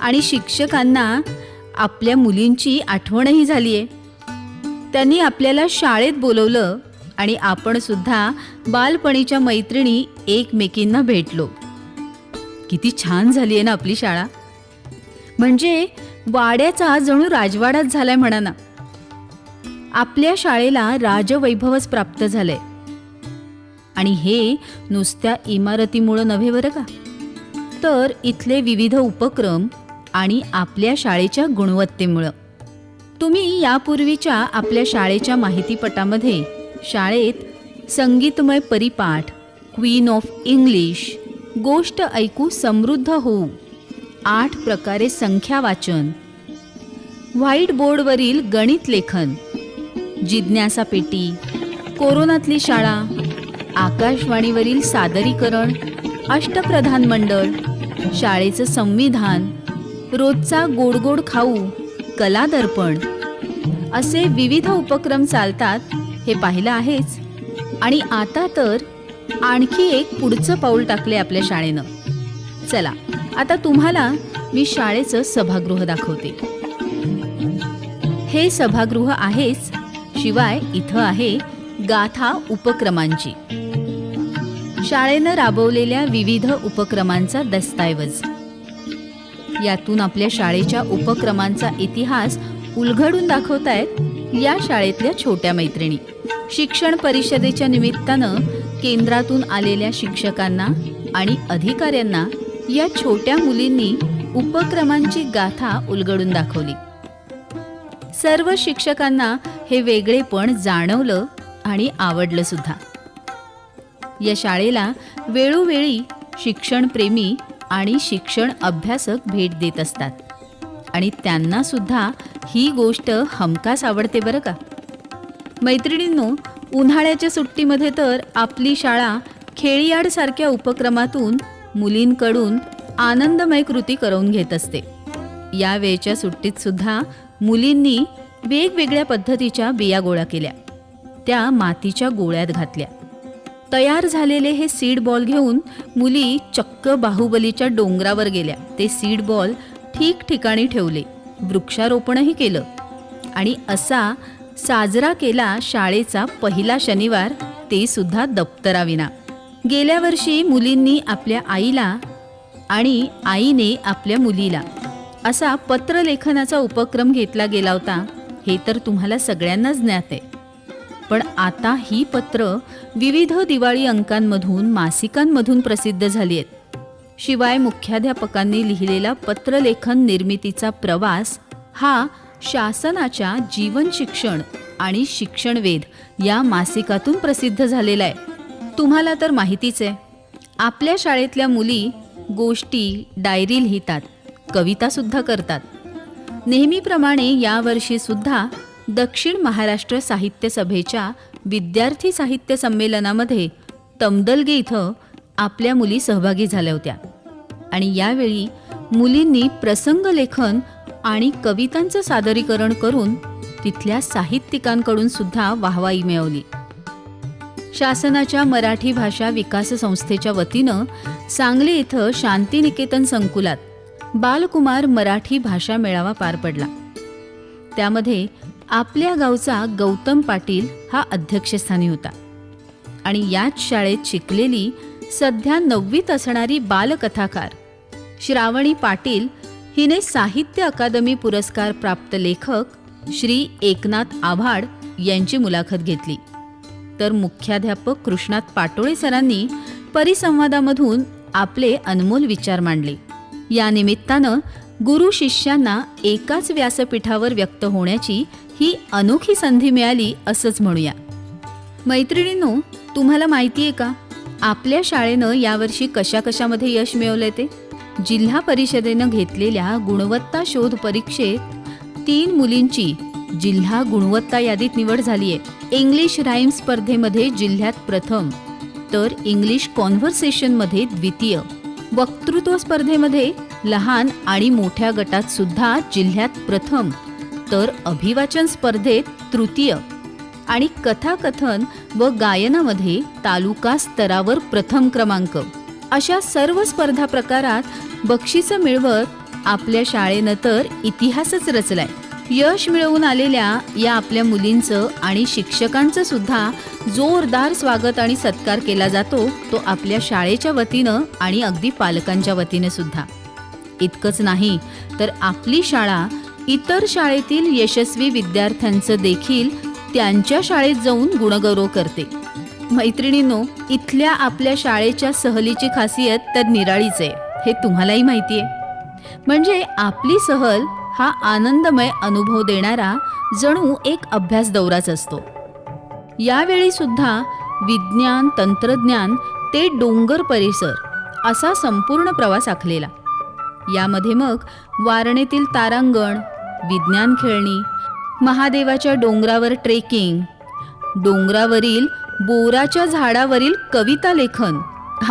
आणि शिक्षकांना आपल्या मुलींची आठवणही झाली आहे त्यांनी आपल्याला शाळेत बोलवलं आणि आपण सुद्धा बालपणीच्या मैत्रिणी एकमेकींना भेटलो. किती छान झाली आहे ना आपली शाळा. म्हणजे वाड्याचा जणू राजवाडाच झालाय म्हणा ना आपल्या शाळेला राजवैभवच प्राप्त झालंय. आणि हे नुसत्या इमारतीमुळं नव्हे बरं का? तर इथले विविध उपक्रम आणि आपल्या शाळेच्या गुणवत्तेमुळं. तुम्ही यापूर्वीच्या आपल्या शाळेच्या माहितीपटामध्ये शाळेत संगीतमय परिपाठ क्वीन ऑफ इंग्लिश गोष्ट ऐकू समृद्ध होऊ आठ प्रकारे संख्या वाचन व्हाईट बोर्डवरील गणित लेखन जिज्ञासा पेटी कोरोनातली शाळा आकाशवाणीवरील सादरीकरण अष्टप्रधान मंडळ शाळेचं संविधान रोजचा गोडगोड खाऊ कला दर्पण असे विविध उपक्रम चालतात हे पाहिलं आहेच. आणि आता तर आणखी एक पुढचं पाऊल टाकले आपल्या शाळेनं. चला आता तुम्हाला मी शाळेचं सभागृह दाखवते. हे सभागृह आहेच शिवाय इथं आहे गाथा उपक्रमांची. शाळेनं राबवलेल्या विविध उपक्रमांचा दस्तऐवज. यातून आपल्या शाळेच्या उपक्रमांचा इतिहास उलगडून दाखवतायत या शाळेतल्या छोट्या मैत्रिणी. शिक्षण परिषदेच्या निमित्तानं केंद्रातून आलेल्या शिक्षकांना आणि अधिकाऱ्यांना या छोट्या मुलींनी उपक्रमांची गाथा उलगडून दाखवली. सर्व शिक्षकांना हे वेगळेपण जाणवलं आणि आवडलं सुद्धा. या शाळेला वेळोवेळी शिक्षणप्रेमी आणि शिक्षण अभ्यासक भेट देत असतात. आणि त्यांना सुद्धा ही गोष्ट हमखास आवडते बरं का? मैत्रिणींनो उन्हाळ्याच्या सुट्टीमध्ये तर आपली शाळा खेळीयाडसारख्या उपक्रमातून मुलींकडून आनंदमय कृती करून घेत असते. या वेळच्या सुट्टीत सुद्धा मुलींनी वेगवेगळ्या पद्धतीच्या बिया गोळा केल्या. त्या मातीच्या गोळ्यात घातल्या. तयार झालेले हे सीड बॉल घेऊन मुली चक्क बाहुबलीच्या डोंगरावर गेल्या. ते सीड बॉल ठिकठिकाणी ठेवले. वृक्षारोपणही केलं. आणि असा साजरा केला शाळेचा पहिला शनिवार ते सुद्धा दप्तराविना. गेल्या वर्षी मुलींनी आपल्या आईला आणि आईने आपल्या मुलीला असा पत्रलेखनाचा उपक्रम घेतला गेला होता. हे तर तुम्हाला सगळ्यांनाच ज्ञात आहे. पण आता ही पत्र विविध दिवाळी अंकांमधून मासिकांमधून प्रसिद्ध झाली आहेत. शिवाय मुख्याध्यापकांनी लिहिलेला पत्रलेखन निर्मितीचा प्रवास हा शासनाच्या जीवन शिक्षण आणि शिक्षणवेध या मासिकातून प्रसिद्ध झालेला आहे. तुम्हाला तर माहितीच आहे आपल्या शाळेतल्या मुली गोष्टी डायरी लिहितात कवितासुद्धा करतात. नेहमीप्रमाणे यावर्षीसुद्धा दक्षिण महाराष्ट्र साहित्य सभेच्या विद्यार्थी साहित्य संमेलनामध्ये तमदलगे इथं आपल्या मुली सहभागी झाल्या होत्या. आणि यावेळी मुलींनी प्रसंग लेखन आणि कवितांचं सादरीकरण करून तिथल्या साहित्यिकांकडून सुद्धा वाहवाई मिळवली. शासनाच्या मराठी भाषा विकास संस्थेच्या वतीनं सांगली इथं शांतिनिकेतन संकुलात बालकुमार मराठी भाषा मेळावा पार पडला. त्यामध्ये आपल्या गावचा गौतम पाटील हा अध्यक्षस्थानी होता. आणि याच शाळेत शिकलेली सध्या नववीत असणारी बालकथाकार श्रावणी पाटील हिने साहित्य अकादमी पुरस्कार प्राप्त लेखक श्री एकनाथ आव्हाड यांची मुलाखत घेतली. तर मुख्याध्यापक कृष्णात पाटोळे सरांनी परिसंवादामधून आपले अनमोल विचार मांडले. या निमित्तानं गुरु शिष्यांना एकाच व्यासपीठावर व्यक्त होण्याची ही अनोखी संधी मिळाली असंच म्हणूया. मैत्रिणींनो तुम्हाला माहिती आहे का? आपल्या शाळेनं यावर्षी कशा कशामध्ये यश मिळवलंय ते? जिल्हा परिषदेनं घेतलेल्या गुणवत्ता शोध परीक्षेत तीन मुलींची जिल्हा गुणवत्ता यादीत निवड झाली आहे इंग्लिश राईम स्पर्धेमध्ये जिल्ह्यात प्रथम तर इंग्लिश कॉन्व्हर्सेशनमध्ये द्वितीय. वक्तृत्व स्पर्धेमध्ये लहान आणि मोठ्या गटात सुद्धा जिल्ह्यात प्रथम तर अभिवाचन स्पर्धेत तृतीय. आणि कथाकथन व गायनामध्ये तालुका स्तरावर प्रथम क्रमांक. अशा सर्व स्पर्धा प्रकारात बक्षिसं मिळवत आपल्या शाळेनं तर इतिहासच रचलाय. यश मिळवून आलेल्या या आपल्या मुलींचं आणि शिक्षकांचं सुद्धा जोरदार स्वागत आणि सत्कार केला जातो तो आपल्या शाळेच्या वतीनं आणि अगदी पालकांच्या वतीनं सुद्धा. इतकंच नाही तर आपली शाळा इतर शाळेतील यशस्वी विद्यार्थ्यांचं देखील त्यांच्या शाळेत जाऊन गुणगौरव करते. मैत्रिणींनो इथल्या आपल्या शाळेच्या सहलीची खासियत तर निराळीच आहे हे तुम्हालाही माहिती आहे. म्हणजे आपली सहल हा आनंदमय अनुभव देणारा जणू एक अभ्यास दौराच असतो. यावेळी सुद्धा विज्ञान तंत्रज्ञान ते डोंगर परिसर असा संपूर्ण प्रवास आखलेला. यामध्ये मग वारणेतील तारांगण विज्ञान खेळणी महादेवाच्या डोंगरावर ट्रेकिंग डोंगरावरील बोराच्या झाडावरील कविता लेखन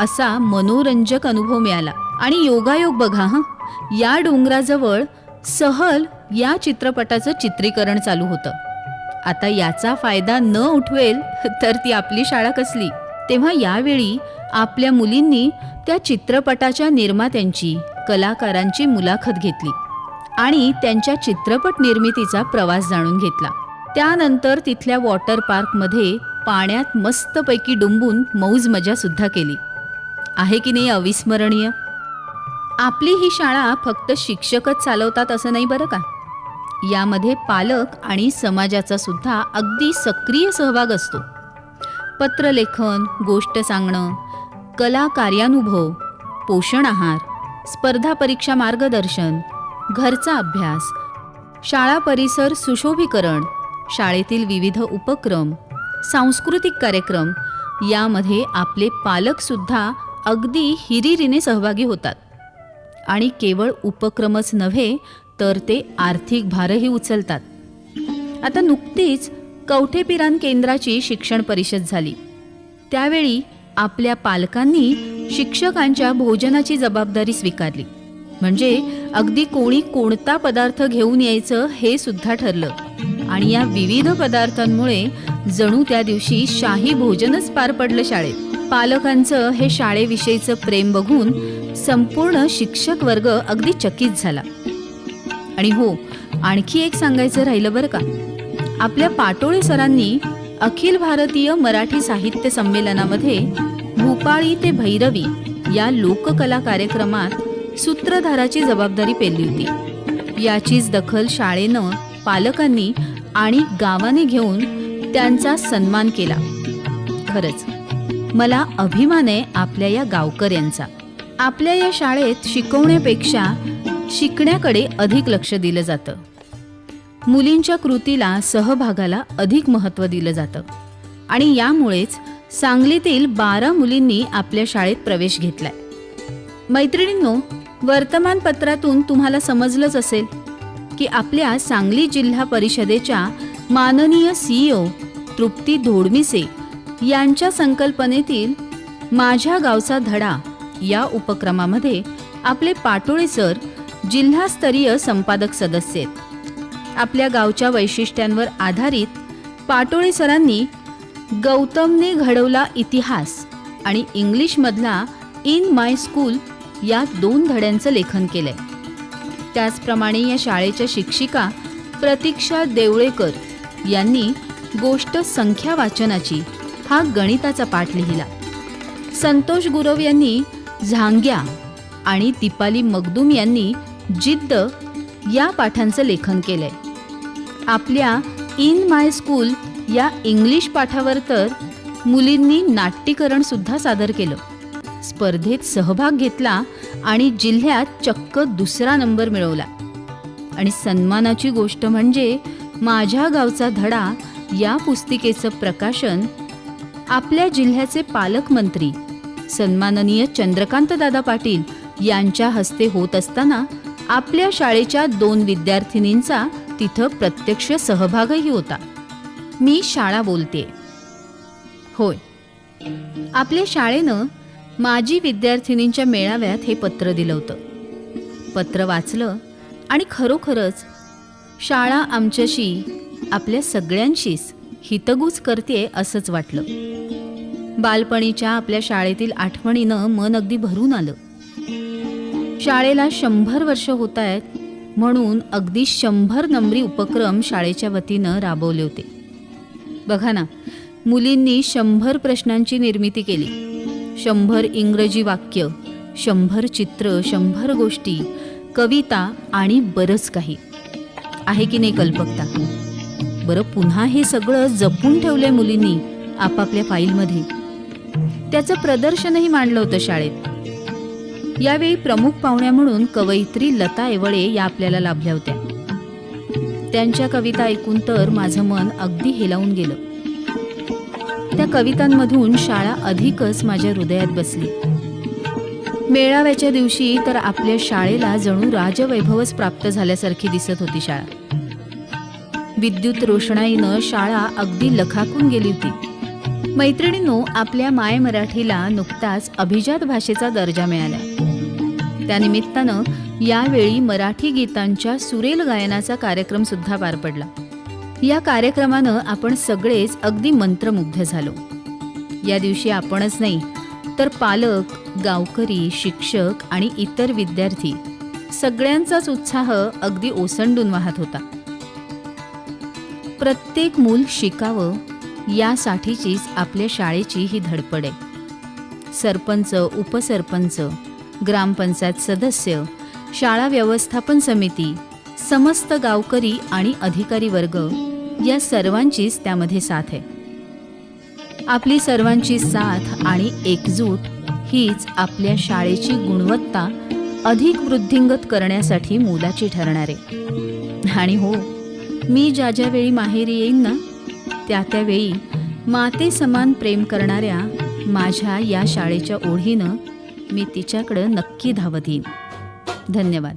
असा मनोरंजक अनुभव मिळाला. आणि योगायोग बघा हं. या डोंगराजवळ सहल या चित्रपटाचं चित्रीकरण चालू होतं. आता याचा फायदा न उठवेल तर ती आपली शाळा कसली? तेव्हा यावेळी आपल्या मुलींनी त्या चित्रपटाच्या निर्मात्यांची कलाकारांची मुलाखत घेतली. आणि त्यांच्या चित्रपट निर्मितीचा प्रवास जाणून घेतला. त्यानंतर तिथल्या वॉटर पार्कमध्ये पाण्यात मस्तपैकी डुंबून मौज मजा सुद्धा केली. आहे की नाही अविस्मरणीय? आपली ही शाळा फक्त शिक्षकच चालवतात असं नाही बरं का? यामध्ये पालक आणि समाजाचा सुद्धा अगदी सक्रिय सहभाग असतो. पत्रलेखन गोष्ट सांगणं कला कार्यानुभव पोषण आहार स्पर्धा परीक्षा मार्गदर्शन घरचा अभ्यास शाळा परिसर सुशोभीकरण शाळेतील विविध उपक्रम सांस्कृतिक कार्यक्रम यामध्ये आपले पालकसुद्धा अगदी हिरिरीने सहभागी होतात. आणि केवळ उपक्रमच नव्हे तर ते आर्थिक भारही उचलतात. आता नुकतीच कवठेपिरान केंद्राची शिक्षण परिषद झाली. त्यावेळी आपल्या पालकांनी शिक्षकांच्या भोजनाची जबाबदारी स्वीकारली. म्हणजे अगदी कोणी कोणता पदार्थ घेऊन यायचं हे सुद्धा ठरलं. आणि या विविध पदार्थांमुळे जणू त्या दिवशी शाही भोजनच पार पडलं शाळेत. पालकांचं हे शाळेविषयीचं प्रेम बघून संपूर्ण शिक्षक वर्ग अगदी चकित झाला. आणि हो आणखी एक सांगायचं राहिलं बरं का. आपल्या पाटोळे सरांनी अखिल भारतीय मराठी साहित्य संमेलनामध्ये भूपाळी ते भैरवी या लोककला कार्यक्रमात सूत्रधाराची जबाबदारी पेलली होती. याचीच दखल शाळेनं पालकांनी आणि गावाने घेऊन त्यांचा सन्मान केला. खरंच मला अभिमान आहे आपल्या या गावकऱ्यांचा आपल्या या शाळेत शिकवण्यापेक्षा शिकण्याकडे अधिक लक्ष दिलं जातं. मुलींच्या कृतीला सहभागाला अधिक महत्त्व दिलं जातं. आणि यामुळेच सांगलीतील बारा मुलींनी आपल्या शाळेत प्रवेश घेतलाय. मैत्रिणींनो वर्तमानपत्रातून तुम्हाला समजलंच असेल की आपल्या सांगली जिल्हा परिषदेच्या माननीय सीईओ तृप्ती धोडमिसे यांच्या संकल्पनेतील माझ्या गावचा धडा या उपक्रमामध्ये आपले पाटोळे सर जिल्हास्तरीय संपादक सदस्य आहेत. आपल्या गावच्या वैशिष्ट्यांवर आधारित पाटोळे सरांनी गौतमने घडवला इतिहास आणि इंग्लिशमधला इन माय स्कूल या दोन धड्यांचं लेखन केलंय. त्याचप्रमाणे या शाळेच्या शिक्षिका प्रतीक्षा देवळेकर यांनी गोष्ट संख्या वाचनाची हा गणिताचा पाठ लिहिला. संतोष गुरव यांनी झांग्या आणि दीपाली मगदूम यांनी जिद्द या पाठांचं लेखन केलंय. आपल्या इन माय स्कूल या इंग्लिश पाठावर तर मुलींनी नाट्यीकरणसुद्धा सादर केलं. स्पर्धेत सहभाग घेतला आणि जिल्ह्यात चक्क दुसरा नंबर मिळवला. आणि सन्मानाची गोष्ट म्हणजे माझ्या गावचा धडा या पुस्तिकेचं प्रकाशन आपल्या जिल्ह्याचे पालकमंत्री सन्माननीय चंद्रकांत दादा पाटील यांच्या हस्ते होत असताना आपल्या शाळेच्या दोन विद्यार्थिनींचा तिथं प्रत्यक्ष सहभागही होता. मी शाळा बोलते होय. आपल्या शाळेनं माजी विद्यार्थिनींच्या मेळाव्यात हे पत्र दिलं होतं. पत्र वाचलं आणि खरोखरच शाळा आमच्याशी आपल्या सगळ्यांशीच हितगुज करते असंच वाटलं. बालपणीच्या आपल्या शाळेतील आठवणीनं मन अगदी भरून आलं. शाळेला शंभर वर्ष होत आहेत म्हणून अगदी शंभर नंबरी उपक्रम शाळेच्या वतीनं राबवले होते. बघा ना मुलींनी शंभर प्रश्नांची निर्मिती केली. शंभर इंग्रजी वाक्य शंभर चित्र शंभर गोष्टी कविता आणि बरंच काही. आहे की नाही कल्पकता? बरं पुन्हा हे सगळं जपून ठेवलंय मुलींनी आपापल्या फाईलमध्ये. त्याचं प्रदर्शनही मांडलं होतं शाळेत. यावेळी प्रमुख पाहुण्या म्हणून कवयित्री लता एवळे या आपल्याला लाभल्या होत्या. त्यांच्या कविता ऐकून तर माझं मन अगदी हेलावून गेलं. त्या कवितांमधून शाळा अधिकच माझ्या हृदयात बसली. मेळाव्याच्या दिवशी तर आपल्या शाळेला जणू राजवैभवच प्राप्त झाल्यासारखी दिसत होती शाळा. विद्युत रोषणाईनं शाळा अगदी लखाकून गेली होती. मैत्रिणींनो आपल्या माय मराठीला नुकताच अभिजात भाषेचा दर्जा मिळाला. त्यानिमित्तानं यावेळी मराठी गीतांच्या सुरेल गायनाचा कार्यक्रम सुद्धा पार पडला. या कार्यक्रमानं आपण सगळेच अगदी मंत्रमुग्ध झालो. या दिवशी आपणच नाही तर पालक गावकरी शिक्षक आणि इतर विद्यार्थी सगळ्यांचाच उत्साह अगदी ओसंडून वाहत होता. प्रत्येक मूल शिकावं यासाठीचीच आपल्या शाळेची ही धडपड आहे. सरपंच उपसरपंच ग्रामपंचायत सदस्य शाळा व्यवस्थापन समिती समस्त गावकरी आणि अधिकारी वर्ग या सर्वांचीच त्यामध्ये साथ आहे. आपली सर्वांची साथ आणि एकजूट हीच आपल्या शाळेची गुणवत्ता अधिक वृद्धिंगत करण्यासाठी मोलाची ठरणार आहे. आणि हो मी ज्या ज्यावेळी माहेरी येईन ना त्या त्यावेळी माते समान प्रेम करणाऱ्या माझ्या या शाळेच्या ओढीनं मी तिच्याकडं नक्की धावत येईन. धन्यवाद.